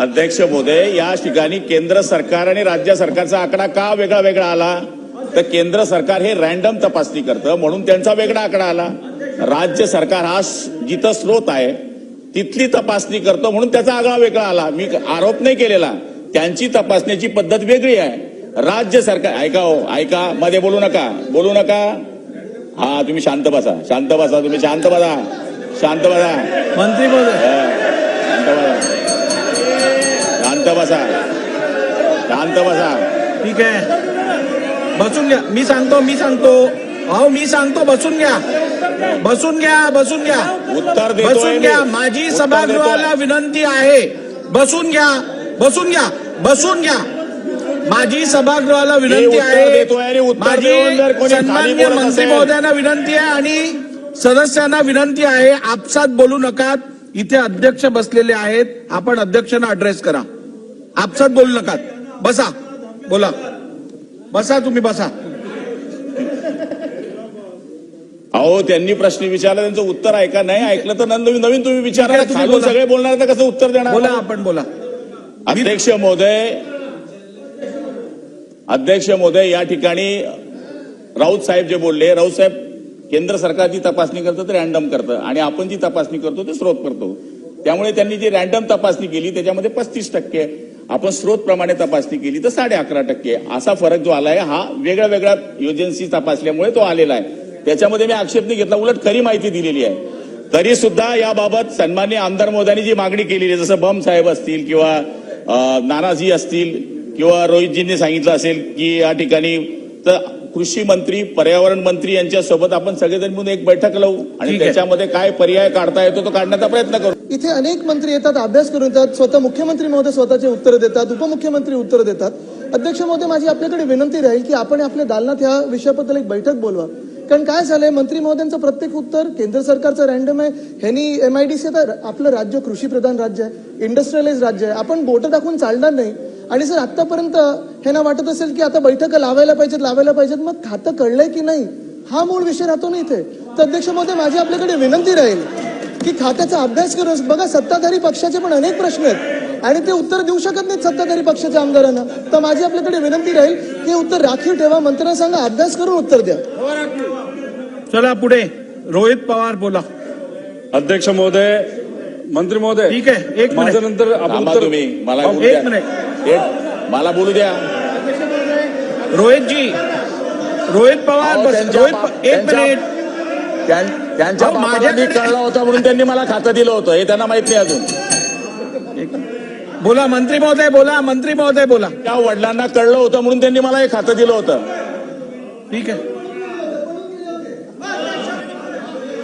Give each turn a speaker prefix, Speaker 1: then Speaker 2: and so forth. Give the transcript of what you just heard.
Speaker 1: अध्यक्ष महोदय या ठिकाणी केंद्र सरकार आणि राज्य सरकारचा आकडा का वेगळा वेगळा आला? तर केंद्र सरकार हे रॅन्डम तपासणी करतं म्हणून त्यांचा वेगळा आकडा आला. राज्य सरकार हा जिथं स्रोत आहे तिथली तपासणी करतो म्हणून त्याचा आगळा वेगळा आला. मी आरोप नाही केलेला. त्यांची तपासण्याची पद्धत वेगळी आहे. राज्य सरकार ऐका हो ऐका मध्ये बोलू नका बोलू नका. हा तुम्ही शांत बसा शांत बसा तुम्ही शांत बसा शांत बसा.
Speaker 2: मंत्री महोदय
Speaker 1: शांत बसा. बसा. शांत बसा.
Speaker 2: ठीक आहे. बसून घ्या. मी सांगतो मी सांगतो. अहो मी सांगतो बसून घ्या. बसून घ्या बसून घ्या.
Speaker 1: उत्तर
Speaker 2: बसून. घ्या. माझी सभागृहाला. विनंती आहे. बसून घ्या. बसून घ्या. बसून घ्या. माझी सभागृहाला विनंती आहे. माझी सन्मान्य मंत्री महोदयांना विनंती आहे आणि सदस्यांना विनंती आहे. आपसात बोलू नका. इथे अध्यक्ष बसलेले आहेत. आपण अध्यक्षांना अड्रेस करा. आपसात बोलू नका. बसा. बोला. बसा तुम्ही बसा.
Speaker 1: अहो त्यांनी प्रश्न विचारला त्यांचं उत्तर ऐका नाही ऐकलं तर नवीन नवीन तुम्ही विचारा. खालून. सगळे बोलणार तर कसं उत्तर देणार?
Speaker 2: बोला आपण बोला.
Speaker 1: अध्यक्ष महोदय अध्यक्ष महोदय या ठिकाणी राऊत साहेब जे बोलले राऊत साहेब केंद्र सरकार जी तपासणी करतं ते रॅन्डम करतं. आणि आपण जी तपासणी करतो ते स्रोत करतो. त्यामुळे त्यांनी जी रॅन्डम तपासणी केली त्याच्यामध्ये पस्तीस टक्के आपण स्रोत प्रमाणे तपासणी केली तर साडे अकरा टक्के. असा फरक जो आलाय हा वेगळ्या वेगळ्या एजन्सी तपासल्यामुळे तो आलेला आहे. त्याच्यामध्ये मी आक्षेप नाही घेतला उलट खरी माहिती दिलेली आहे. तरी सुद्धा याबाबत सन्मान्य आमदार मोदयांनी जी मागणी केलेली आहे जसं बम साहेब असतील किंवा नानाजी असतील किंवा रोहितजींनी सांगितलं असेल की या ठिकाणी तर कृषी मंत्री पर्यावरण मंत्री यांच्या सोबत आपण सगळेजण मिळून एक बैठक लावू आणि. त्याच्यामध्ये काय पर्याय काढता येतो तो काढण्याचा प्रयत्न करू.
Speaker 3: इथे अनेक मंत्री येतात अभ्यास करून येतात स्वतः मुख्यमंत्री महोदय स्वतःचे उत्तर देतात उपमुख्यमंत्री उत्तर देतात. अध्यक्ष महोदय माझी आपल्याकडे विनंती राहील की आपण आपल्या दालनात या विषयाबद्दल एक बैठक बोलवा. कारण काय झालंय मंत्री महोदयांचं प्रत्येक उत्तर केंद्र सरकारचं रॅन्डम आहे. ह्यांनी एम आय डी सी आता आपलं राज्य कृषी प्रधान राज्य आहे इंडस्ट्रियलाइज राज्य आहे. आपण बोटं टाकून चालणार नाही. आणि सर आतापर्यंत ह्यांना वाटत असेल की आता बैठका लावायला पाहिजेत लावायला पाहिजेत मग खातं कळलंय की नाही? हा मूळ विषय राहतो ना इथे. तर अध्यक्ष महोदय माझी आपल्याकडे विनंती राहील. की खात्याचा अभ्यास करून बघा सत्ताधारी पक्षाचे पण अनेक प्रश्न आहेत. आणि ते उत्तर देऊ शकत नाहीत सत्ताधारी पक्षाच्या आमदारांना. तर माझी आपल्याकडे विनंती राहील की हे उत्तर राखीव ठेवा मंत्र्यांना सांगा अभ्यास करून उत्तर द्या.
Speaker 2: चला पुढे. रोहित पवार बोला.
Speaker 4: अध्यक्ष महोदय मंत्री महोदय.
Speaker 2: ठीक आहे एक
Speaker 4: माझ्या
Speaker 2: मिनिट
Speaker 4: नंतर आपण
Speaker 1: थांबा
Speaker 4: उत्तर
Speaker 1: तुम्ही मला
Speaker 4: अहो,
Speaker 1: बोलू
Speaker 2: एक
Speaker 1: द्या.
Speaker 2: मिनिट.
Speaker 1: एक- मला बोलू द्या.
Speaker 2: रोहितजी रोहित पवार
Speaker 1: अहो,
Speaker 2: बस
Speaker 1: त्यांच्या
Speaker 2: रोहित प- एक
Speaker 1: त्यांच्या-
Speaker 2: मिनिट.
Speaker 1: त्यां- त्यांच्या
Speaker 2: अहो,
Speaker 1: बापाला
Speaker 2: माझ्याकडे-
Speaker 1: मी कळला होता म्हणून त्यांनी मला खातं दिलं होतं. हे त्यांना माहीत नाही अजून.
Speaker 2: बोला मंत्री महोदय बोला मंत्री महोदय बोला.
Speaker 1: त्या वडिलांना कळलं होतं म्हणून त्यांनी मला हे खातं दिलं होतं.
Speaker 2: ठीक आहे.